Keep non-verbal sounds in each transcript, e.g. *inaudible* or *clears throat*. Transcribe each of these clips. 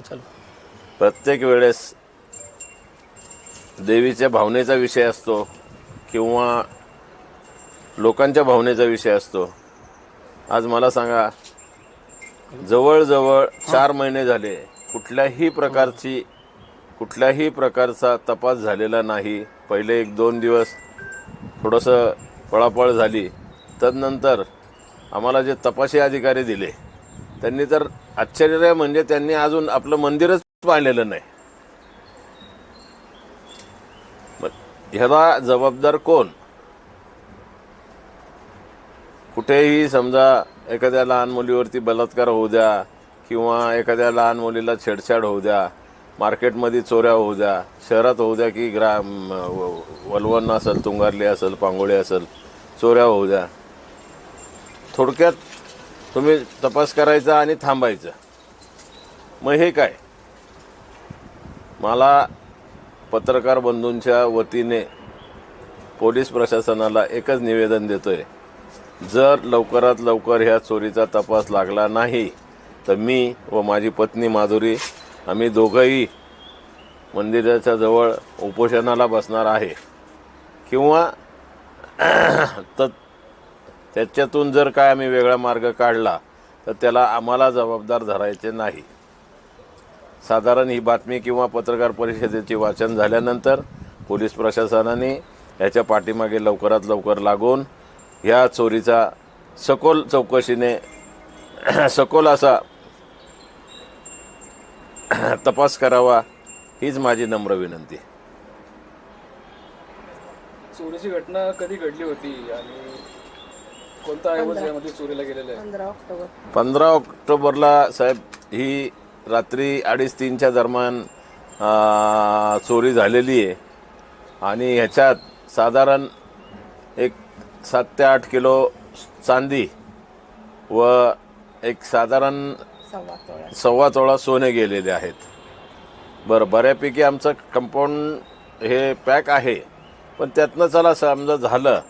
हा प्रत्येक वेळेस देवीच्या भावनेचा विषय असतो किंवा लोकांच्या भावनेचा विषय असतो. आज मला सांगा जवळजवळ चार महिने झाले कुठल्याही प्रकारची कुठल्याही प्रकारचा तपास झालेला नाही. पहिले एक दोन दिवस थोडंसं पळापळ झाली. तदनंतर आम्हाला जे तपासी अधिकारी दिले त्यांनी तर आश्चर्य म्हणजे त्यांनी अजून आपलं मंदिरच पाहिलेलं नाही. ह्याला जबाबदार कोण? कुठेही समजा एखाद्या लहान मुलीवरती बलात्कार होऊ द्या किंवा एखाद्या लहान मुलीला छेडछाड होऊ द्या मार्केटमध्ये चोऱ्या होऊ द्या शहरात होऊ द्या की ग्राम वलवण असेल तुंगारली असेल पांगोळी असेल चोऱ्या होऊ द्या. थोडक्यात तुम्ही तपास करायचा आणि थांबायचं. मग हे काय? मला पत्रकार बंधूंच्या वतीने पोलीस प्रशासनाला एकच निवेदन देतो आहे जर लवकरात लवकर ह्या चोरीचा तपास लागला नाही तर मी व माझी पत्नी माधुरी आम्ही दोघंही मंदिराच्या जवळ उपोषणाला बसणार आहे. किंवा *clears throat* तर त्याच्यातून जर काय आम्ही वेगळा मार्ग काढला तर त्याला आम्हाला जबाबदार धरायचे नाही. साधारण ही बातमी किंवा पत्रकार परिषदेचे वाचन झाल्यानंतर पोलीस प्रशासनाने याच्या पाठीमागे लवकरात लवकर लागून ह्या चोरीचा सखोल चौकशीने *clears throat* सखोल असा *clears throat* तपास करावा हीच माझी नम्र विनंती. चोरीची घटना कधी घडली होती आणि कोणता ऐवज यामध्ये चोरीला गेलेला आहे? पंधरा ऑक्टोबर. पंधरा ऑक्टोबरला साहेब ही रात्री अडीच तीनच्या दरम्यान अं, चोरी झालेली आहे. आणि ह्याच्यात साधारण एक सात ते आठ किलो चांदी व एक साधारण सव्वा तोळा. सव्वा तोळा सोने गेलेले आहेत. बरं बऱ्यापैकी आमचं कंपाऊंड हे पॅक आहे. पण त्यातनं चला समजा झालं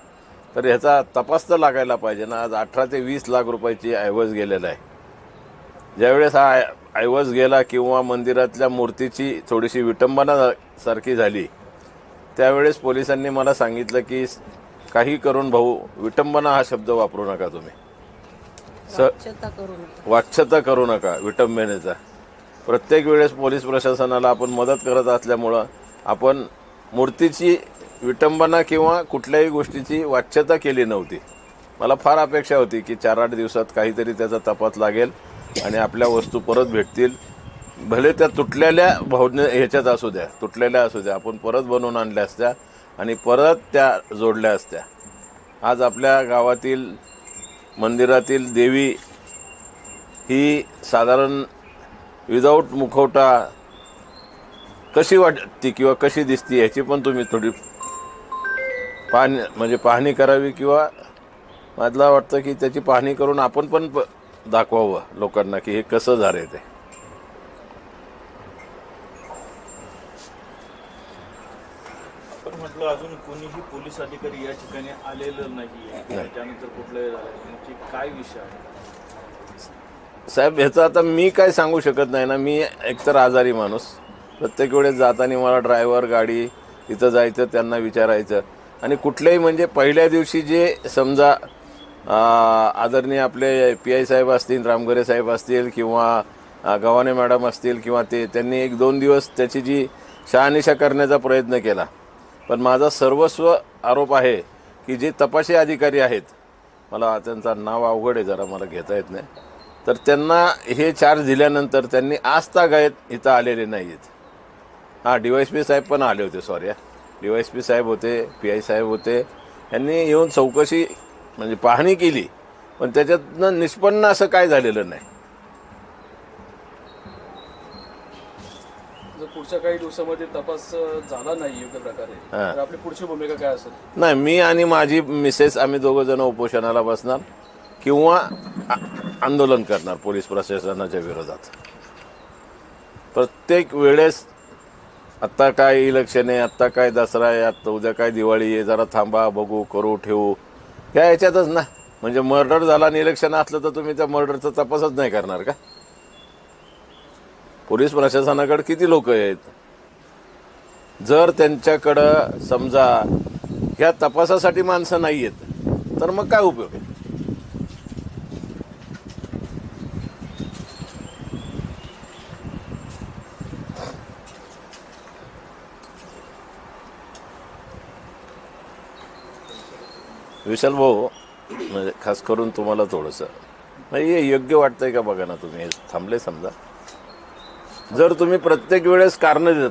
तर ह्याचा तपास तर लागायला पाहिजे ना. आज अठरा ते वीस लाख रुपयाची ऐवज गेलेला आहे. ज्यावेळेस हा ऐवज गेला किंवा मंदिरातल्या मूर्तीची थोडीशी विटंबना सारखी झाली त्यावेळेस पोलिसांनी मला सांगितलं की काही करून भाऊ विटंबना हा शब्द वापरू नका तुम्ही. स स्वच्छता करू नका. वाच्यता करू नका विटंबनेचा. प्रत्येक वेळेस पोलीस प्रशासनाला आपण मदत करत असल्यामुळं आपण मूर्तीची विटंबना किंवा कुठल्याही गोष्टीची वाच्यता केली नव्हती. मला फार अपेक्षा होती की चार आठ दिवसात काहीतरी त्याचा तपास लागेल आणि आपल्या वस्तू परत भेटतील. भले त्या तुटलेल्या भावने ह्याच्यात असू द्या तुटलेल्या असू द्या आपण परत बनवून आणल्या असत्या आणि परत त्या जोडल्या असत्या. आज आपल्या गावातील मंदिरातील देवी ही साधारण विदाऊट मुखवटा कशी वाटते किंवा कशी दिसते ह्याची पण तुम्ही थोडी पाहणी म्हणजे पाहणी करावी किंवा मला वाटतं की त्याची पाहणी करून आपण पण दाखवावं लोकांना की हे कसं झालंय ते. म्हटलं अजून कोणीही पोलीस अधिकारी या ठिकाणी आलेलं नाही त्यानंतर झालं काय विषय साहेब ह्याचं आता मी काय सांगू शकत नाही ना. मी एकतर आजारी माणूस. प्रत्येक वेळेस जाताना मला ड्रायव्हर गाडी तिथं जायचं त्यांना विचारायचं. आणि कुठल्याही म्हणजे पहिल्या दिवशी जे समजा आदरणीय आपले पी आय साहेब असतील रामगरे साहेब असतील किंवा गव्हाणे मॅडम असतील किंवा ते त्यांनी एक दोन दिवस त्याची जी शहानिशा करण्याचा प्रयत्न केला. पण माझा सर्वस्व आरोप आहे की जे तपासी अधिकारी आहेत मला त्यांचा नाव अवघड आहे जरा मला घेता येत नाही. तर त्यांना हे चार्ज दिल्यानंतर त्यांनी आजतागायत इथं आलेले नाही आहेत हां डी वाय पी साहेब पण आले होते sorry D Y S P साहेब होते पी आय साहेब होते यांनी येऊन चौकशी म्हणजे पाहणी केली पण त्याच्यातनं निष्पन्न असं काय झालेलं नाही. पुढच्या काही दिवसामध्ये तपास झाला नाही योग्य प्रकारे. तर आपली पुढची भूमिका काय असेल? नाही मी आणि माझी मिसेस आम्ही दोघं जण उपोषणाला बसणार किंवा आंदोलन करणार पोलीस प्रशासनाच्या विरोधात. प्रत्येक वेळेस आत्ता काय इलेक्शन आहे आत्ता काय दसरा आहे आत्ता उद्या काय दिवाळी आहे जरा थांबा बघू करू ठेवू. या याच्यातच ना. म्हणजे मर्डर झाला आणि इलेक्शन असलं तर तुम्ही त्या मर्डरचा तपासच नाही करणार का? पोलीस प्रशासनाकडे किती लोक आहेत? जर त्यांच्याकडं समजा ह्या तपासासाठी माणसं नाही आहेत तर मग काय उपयोग आहे? विशाल भाऊ म्हणजे खास करून तुम्हाला थोडंसं. म्हणजे हे योग्य वाटतंय का बघा ना तुम्ही? हे थांबले समजा. जर तुम्ही प्रत्येक वेळेस कारणं देत